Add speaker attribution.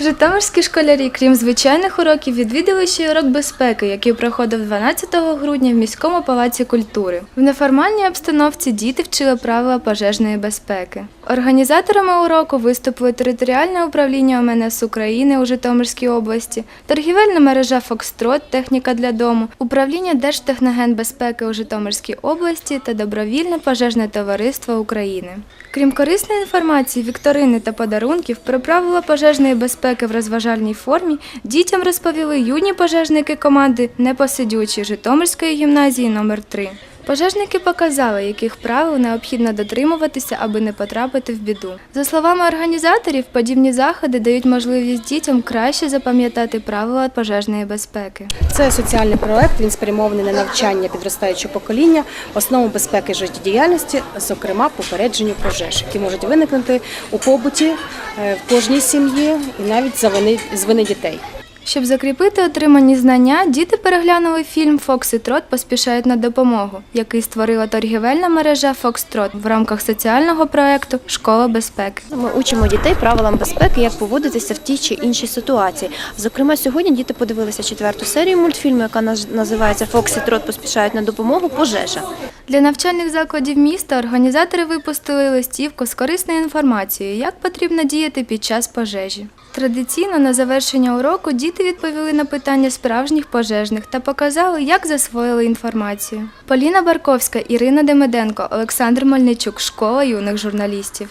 Speaker 1: Житомирські школярі, крім звичайних уроків, відвідали ще й урок безпеки, який проходив 12 грудня в міському палаці культури. В неформальній обстановці діти вчили правила пожежної безпеки. Організаторами уроку виступили територіальне управління ОМНС України у Житомирській області, торгівельна мережа Фокстрот, техніка для дому, управління Держтехногенбезпеки у Житомирській області та добровільне пожежне товариство України. Крім корисної інформації, вікторини та подарунків про правила пожежної безпеки в розважальній формі дітям розповіли юні пожежники команди Непосидючі Житомирської гімназії номер 3 Пожежники показали, яких правил необхідно дотримуватися, аби не потрапити в біду. За словами організаторів, подібні заходи дають можливість дітям краще запам'ятати правила пожежної безпеки.
Speaker 2: Це соціальний проект. Він спрямований на навчання підростаючого покоління, основу безпеки життєдіяльності, зокрема попередженню пожеж, які можуть виникнути у побуті е, в кожній сім'ї і навіть за вини з вини дітей.
Speaker 1: Щоб закріпити отримані знання, діти переглянули фільм Фокс і Трот поспішають на допомогу, який створила торгівельна мережа Фокстрот в рамках соціального проекту Школа безпеки.
Speaker 3: Ми учимо дітей правилам безпеки, як поводитися в тій чи іншій ситуації. Зокрема, сьогодні діти подивилися четверту серію мультфільму, яка називається Фоксі Трот поспішають на допомогу пожежа.
Speaker 1: Для навчальних закладів міста організатори випустили листівку з корисною інформацією, як потрібно діяти під час пожежі. Традиційно на завершення уроку діти відповіли на питання справжніх пожежних та показали, як засвоїли інформацію. Поліна Барковська, Ірина Демеденко, Олександр Мальничук, школа юних журналістів.